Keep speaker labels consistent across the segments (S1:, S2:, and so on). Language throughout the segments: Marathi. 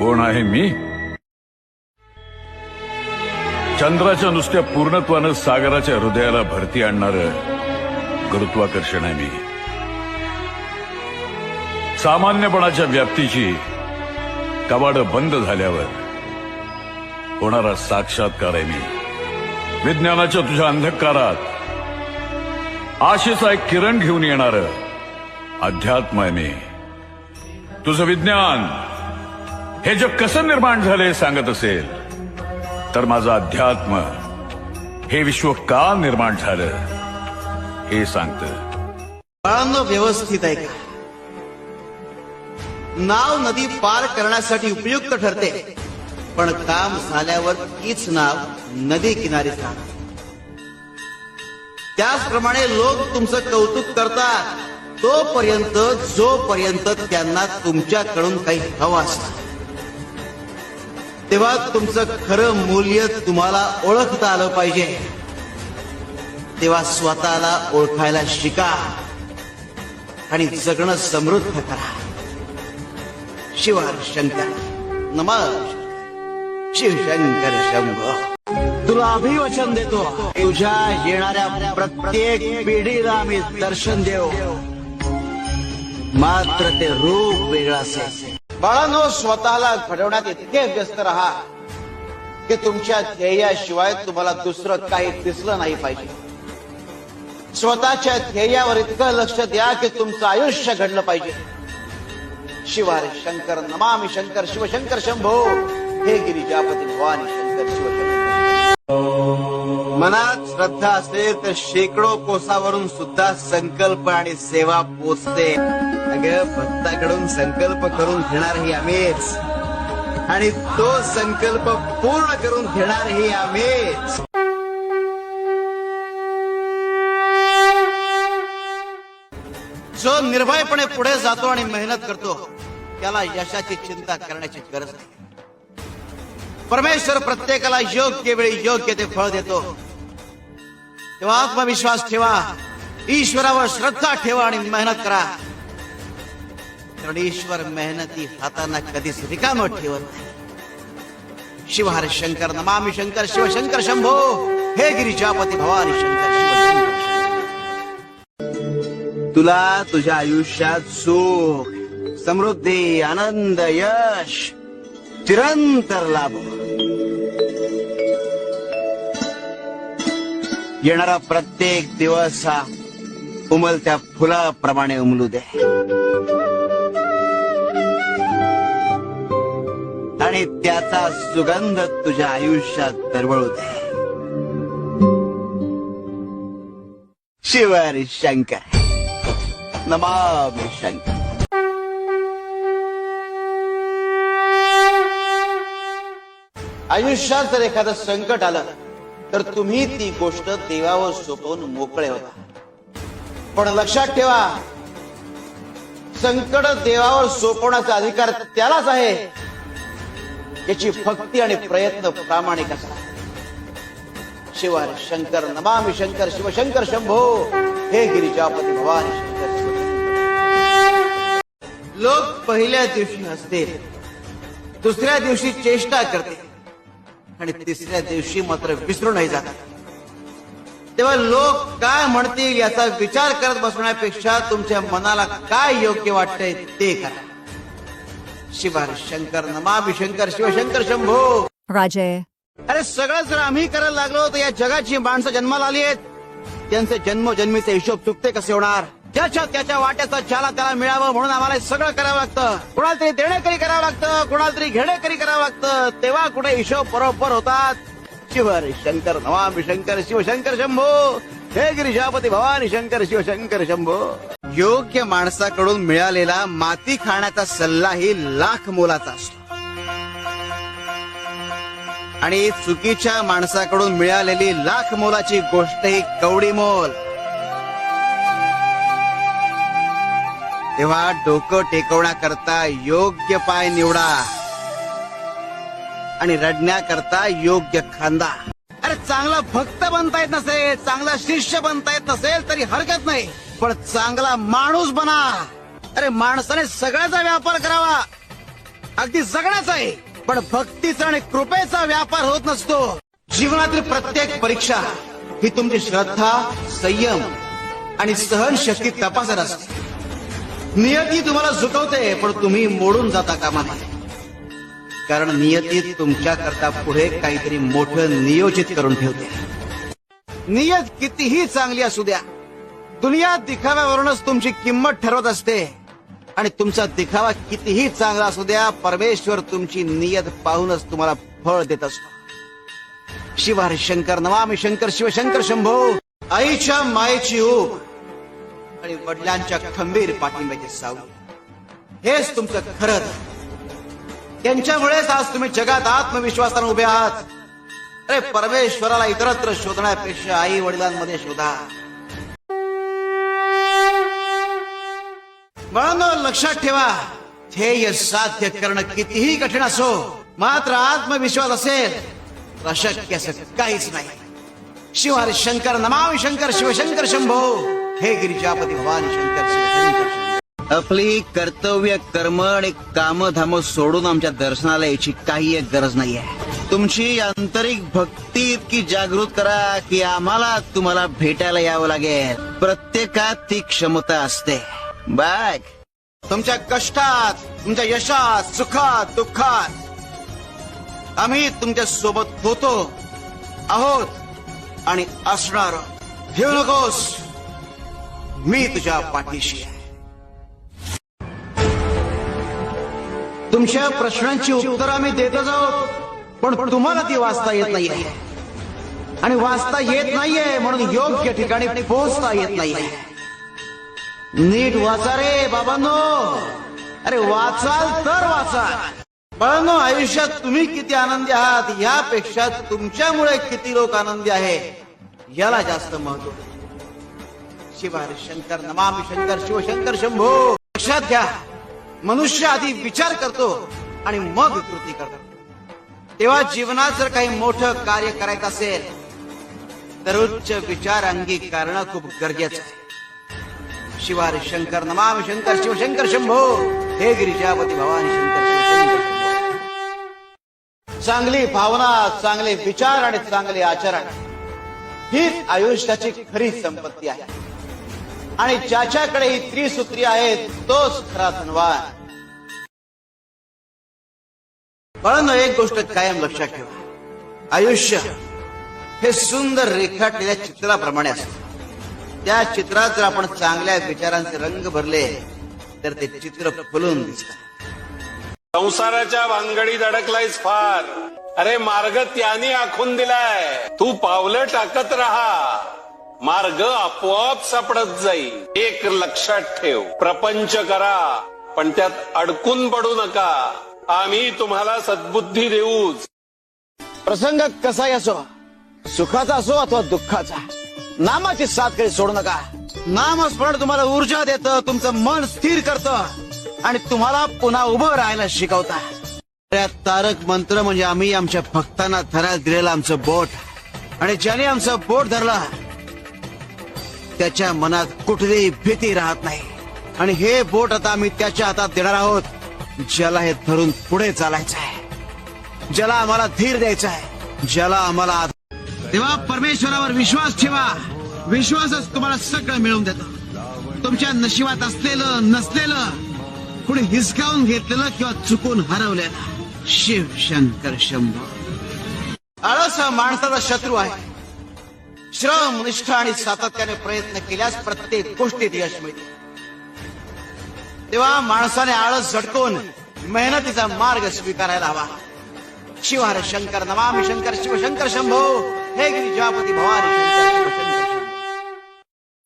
S1: कोण आहे मी? चंद्राच्या नुसत्या पूर्णत्वानं सागराच्या हृदयाला भरती आणणार गुरुत्वाकर्षण आहे मी. सामान्यपणाच्या व्याप्तीची कवाड बंद झाल्यावर होणारा साक्षात्कार आहे मी. विज्ञानाच्या तुझ्या अंधकारात आशेचा एक किरण घेऊन येणार अध्यात्म आहे मी. तुझं विज्ञान हे जग कसं निर्माण झालं सांगत असेल तर माझं अध्यात्म हे विश्व का निर्माण झालं हे सांगत.
S2: बाळांनो व्यवस्थित आहे का नाव नदी पार करण्यासाठी उपयुक्त ठरते पण काम झाल्यावर तीच नाव नदी किनारी राहते. त्याचप्रमाणे लोक तुमचं कौतुक करतात तोपर्यंत जोपर्यंत त्यांना तुमच्याकडून काही हवं असतं. तेव्हा तुमचं खरं मूल्य तुम्हाला ओळखता आलं पाहिजे. तेव्हा स्वतःला ओळखायला शिका आणि जगणं समृद्ध करा. शिवार शंकर. नमः शिवशंकर शंभ. तुला अभिवचन देतो. तुझ्या येणाऱ्या प्रत्येक पिढीला आम्ही दर्शन देऊ. मात्र ते रूप वेगळा असेल. बाळांनो स्वतःला घडवण्यात इतके व्यस्त राहा की तुमच्या ध्येयाशिवाय तुम्हाला दुसरं काही दिसलं नाही पाहिजे. स्वतःच्या ध्येयावर इतकं लक्ष द्या की तुमचं आयुष्य घडलं पाहिजे. शिवारे शंकर नमामि शंकर शिवशंकर शंभो. हे गिरिजापती भवानी शंकर शिवशंकर. मनात श्रद्धा असेल तर शेकडो कोसावरून सुद्धा संकल्प आणि सेवा पोचते. अगं भक्ताकडून संकल्प करून घेणारही आम्हीच. आणि तो संकल्प पूर्ण करून घेणारही आम्हीच. जो निर्भयपणे पुढे जातो आणि मेहनत करतो त्याला यशाची चिंता करण्याची गरज नाही. परमेश्वर प्रत्येकाला योग्य वेळी योग्य ते फळ देतो. तेव्हा आत्मविश्वास ठेवा ईश्वरावर श्रद्धा ठेवा आणि मेहनत करा. कारण मेहनती हाताना कधीच रिकाम ठेवत नाही. शिवहर शंकर नमामी शंकर शिवशंकर शंभो हे गिरिजापती भवानी शंकर शिवशंकर तुला तुझ्या आयुष्यात सुख समृद्धी आनंद यश चिरंतर लाभ येणारा प्रत्येक दिवस हा उमलत्या फुलाप्रमाणे उमलू दे. आणि त्याचा सुगंध तुझ्या आयुष्यात दरवळू दे. शिवारी शंकर. नमामि शंकर. आयुष्यात जर एखादं संकट आलं तर तुम्ही ती गोष्ट देवावर सोपवून मोकळे होता. पण लक्षात ठेवा संकट देवावर सोपवण्याचा अधिकार त्यालाच आहे. याची भक्ती आणि प्रयत्न प्रामाणिक असतात शिवार शंकर नमामि शंकर शिवशंकर शंभो. हे गिरिजापती भवानी शंकर शिवशंकर लोक पहिल्या दिवशी हसतील दुसऱ्या दिवशी चेष्टा करते आणि तिसऱ्या दिवशी मात्र विसरूनही जातात तेव्हा लोक काय म्हणतील याचा विचार करत बसण्यापेक्षा तुमच्या मनाला काय योग्य वाटतंय ते करा. शिवार शंकर नमामि शंकर शिवशंकर शंभो.
S3: Rajay.
S2: अरे सगळं जर आम्ही करायला लागलो तर या जगाची माणसं जन्माला आली आहेत. त्यांचे जन्मोजन्मीचे हिशोब चुकते कसे होणार? ज्याच्या त्याच्या वाट्याचा ज्याला त्याला मिळावं म्हणून आम्हाला सगळं करावं लागतं. कुणाला तरी देणेकरी करावं लागतं कुणाला तरी घेणेकरी करावं लागतं. तेव्हा कुठे हिशोब बरोबर होतात? शिवर शंकर नवामी शंकर शिवशंकर शंभो. हे गिरिजापती भवानी शंकर शिवशंकर शंभो. योग्य माणसाकडून मिळालेला माती खाण्याचा सल्लाही लाख मोलाचा असतो. आणि चुकीच्या माणसाकडून मिळालेली लाख मोलाची गोष्ट ही कवडी मोल. तेव्हा डोकं टेकवण्याकरता योग्य पाय निवडा. आणि रडण्याकरता योग्य खांदा. अरे चांगला भक्त बनता येत नसेल चांगला शिष्य बनता येत नसेल तरी हरकत नाही. पण चांगला माणूस बना. अरे माणसाने सगळ्याचा व्यापार करावा. अगदी जगण्याचा आहे पण भक्तीचा आणि कृपेचा व्यापार होत नसतो. जीवनातील प्रत्येक परीक्षा ही तुमची श्रद्धा संयम आणि सहनशक्ती तपासत असते. नियती तुम्हाला झुकवते पण तुम्ही मोडून जाता कामा नये कारण नियती तुमच्या करता पुढे काहीतरी मोठं नियोजित करून ठेवते. नियत कितीही चांगली असू द्या दुनिया दिखाव्यावरूनच तुमची किंमत ठरवत असते. आणि तुमचा दिखावा कितीही चांगला असू द्या परमेश्वर तुमची नियत पाहूनच तुम्हाला फळ देत असतो. शिव हरी शंकर शंकर शिवशंकर शंभो. आईच्या मायेची ऊब आणि वडिलांच्या खंबीर पाठिंब्याची सावली. हेच तुमचं खरं त्यांच्यामुळेच आज तुम्ही जगात आत्मविश्वासानं उभे आहात. अरे परमेश्वराला इतरत्र शोधण्यापेक्षा आई वडिलांमध्ये शोधा. बाळांनो लक्षात ठेवा ध्येय साध्य करणं कितीही कठीण असो मात्र आत्मविश्वास असेल तर अशक्य असं काहीच नाही. शिव शंकर नमामि शंकर शिवशंकर शंभो. हे गिरिजापती भवानी शंकर शिवशंकर आपली कर्तव्य कर्म आणि काम धाम सोडून आमच्या दर्शनाला याची काही एक गरज नाहीये. तुमची आंतरिक भक्ती इतकी जागृत करा की आम्हाला तुम्हाला भेटायला यावं लागेल. प्रत्येकात ती क्षमता असते. बाग तुमच्या कष्टात तुमच्या यशात सुखात दुःखात आम्ही तुमच्यासोबत होतो आहोत आणि असणार घेऊ नकोस. मी तुझ्या पाठीशी आहे. तुमच्या प्रश्नांची उत्तर आम्ही देतच आहोत पण तुम्हाला ती वाचता येत नाहीये. आणि वाचता येत नाहीये म्हणून योग्य ठिकाणी पोहोचता येत नाहीये. नीट वाचा रे बाबांनो. अरे वाचाल तर वाचा. बाळांनो आयुष्यात तुम्ही किती आनंदी आहात यापेक्षा तुमच्यामुळे किती लोक आनंदी आहे याला जास्त महत्त्व शिव शंकर नमामि शंकर शिवशंकर शंभो. लक्षात घ्या मनुष्य आधी विचार करतो आणि मग कृती करतो. तेव्हा जीवनात जर काही मोठं कार्य करायचं असेल तर उच्च विचार अंगीकारणं खूप गरजेचं आहे. शिवारी शंकर नमामि शंकर शिवशंकर शंभो. हे गिरिजापती भवानी शंकर शिवशंकर चांगली भावना चांगले विचार आणि चांगले आचरण हीच आयुष्याची खरी संपत्ती आहे. आणि ज्याच्याकडे ही त्रिसूत्री आहेत तोच खरा धनवान. बाळांनो एक गोष्ट कायम लक्षात ठेवा. आयुष्य हे सुंदर रेखाटलेल्या चित्राप्रमाणे असतं. त्या चित्रात जर आपण चांगल्या विचारांचे रंग भरले तर ते चित्र फुलून दिसत.
S3: संसाराच्या भानगडीत अडकलायस फार. अरे मार्ग त्याने आखून दिलाय. तू पावलं टाकत राहा. मार्ग आपोआप सापडत जाईल. एक लक्षात ठेव. प्रपंच करा पण त्यात अडकून पडू नका. आम्ही तुम्हाला सद्बुद्धी देऊच.
S2: प्रसंग कसाही असो? सुखाचा असो अथवा दुःखाचा? नामाची साथ काही सोडू नका. नामस्मरण तुम्हाला ऊर्जा देतं तुमचं मन स्थिर करतं आणि तुम्हाला पुन्हा उभं राहायला शिकवता. तारक मंत्र म्हणजे आम्ही आमच्या भक्तांना धरायला दिलेलं आमचं बोट. आणि ज्याने आमचं बोट धरलं त्याच्या मनात कुठलीही भीती राहत नाही. आणि हे बोट आता आम्ही त्याच्या हातात देणार आहोत ज्याला हे धरून पुढे चालायचं आहे. ज्याला आम्हाला धीर द्यायचा आहे. ज्याला आम्हाला तेव्हा परमेश्वरावर विश्वास ठेवा. विश्वासच तुम्हाला सगळं मिळवून देतो. तुमच्या नशिबात असलेलं नसलेलं कुणी हिसकावून घेतलेलं किंवा चुकून हरवलेलं. शिव शंकर शंभो. आळस हा माणसाचा शत्रू आहे. श्रम निष्ठा आणि सातत्याने प्रयत्न केल्यास प्रत्येक गोष्टीत यश मिळते. तेव्हा माणसाने आळस झटकून मेहनतीचा मार्ग स्वीकारायला हवा. शिवहर शंकर नमामि शंकर शिवशंकर शंभो. हे गिरिजापती भवानी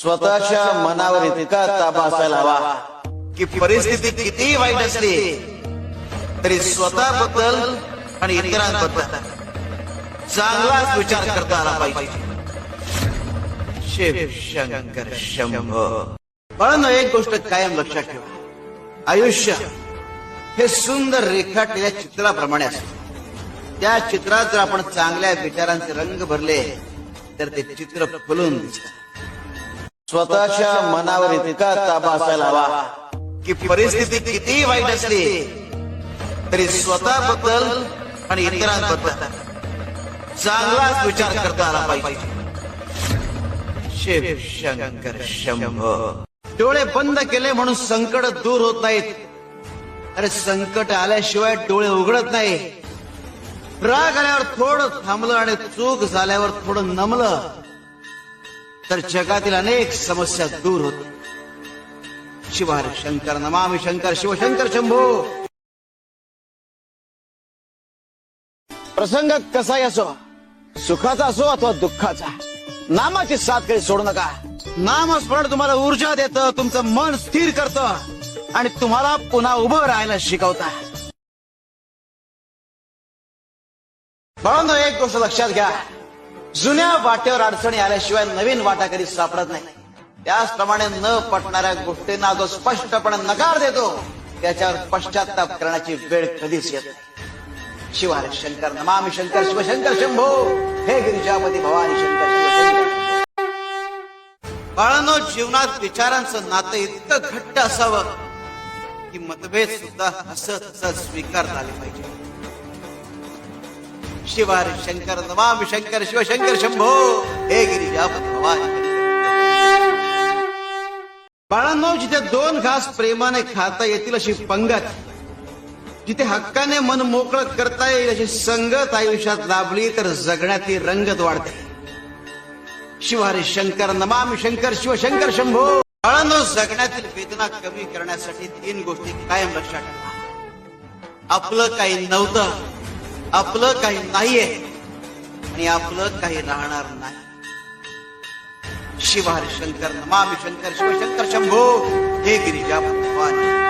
S2: स्वतःच्या मनावर इतका ताबा असायला हवा की परिस्थिती कितीही वाईट असली तरी स्वतःबद्दल आणि इतरांबद्दल चांगलाच विचार करता आला पाहिजे शिव शंकर शंभो बाळांनो एक गोष्ट कायम लक्षात ठेवा आयुष्य हे सुंदर रेखाटलेल्या चित्राप्रमाणे असतं त्या चित्रात जर आपण चांगल्या विचारांचे रंग भरले तर ते चित्र फुलून दिसत. स्वतःच्या मनावर इतका ताबा असायला हवा की परिस्थिती कितीही वाईट असली तरी स्वतःबद्दल आणि इतरांबद्दल चांगलाच विचार करता आला पाहिजे. शिव शंकर शंभ. डोळे बंद केले म्हणून संकट दूर होत नाहीत. अरे संकट आल्याशिवाय डोळे उघडत नाही राग आल्यावर थोडं थांबलं आणि चूक झाल्यावर थोडं नमलं तर जगातील अनेक समस्या दूर होत. शिवार शंकर नमामि शंकर शिवशंकर शंभो! प्रसंग कसाही असो सुखाचा असो अथवा दुःखाचा नामाची साथ काही सोडू नका. नामस्मरण तुम्हाला ऊर्जा देतं तुमचं मन स्थिर करतं आणि तुम्हाला पुन्हा उभं राहायला शिकवता. म्हणून एक गोष्ट लक्षात घ्या. जुन्या वाटेवर अडचणी आल्याशिवाय नवीन वाटा कधी सापडत नाही. त्याचप्रमाणे न पटणाऱ्या गोष्टींना जो स्पष्टपणे नकार देतो त्याच्यावर पश्चाताप करण्याची वेळ कधीच येत नाही. शिवार शंकर नमामि शंकर शिवशंकर शंभो. हे गिरिजापती भवानी शंकर शिवशंकर बाळांनो जीवनात विचारांचं नातं इतकं घट्ट असावं की मतभेद सुद्धा हसत हसत स्वीकारता आले पाहिजे. शिवार शंकर नमामि शंकर शिवशंकर शंभो। हे गिरिजापती भवानी। बाळांनो जिथे दोन घास प्रेमाने खाता येतील अशी पंगत जिथे हक्काने मन मोकळं करता येईल अशी संगत आयुष्यात लाभली तर जगण्याची रंगत वाढते शिवारी शंकर नमाम शंकर शिवशंकर शंभो। बाळांनो जगण्यातील वेदना कमी करण्यासाठी तीन गोष्टी कायम लक्षात ठेवा. आपलं काही नव्हतं आपलं काही नाहीये आणि आपलं काही राहणार नाही. शिवारी शंकर नमामि शंकर शिवशंकर शंभो हे गिरिजा भगवान.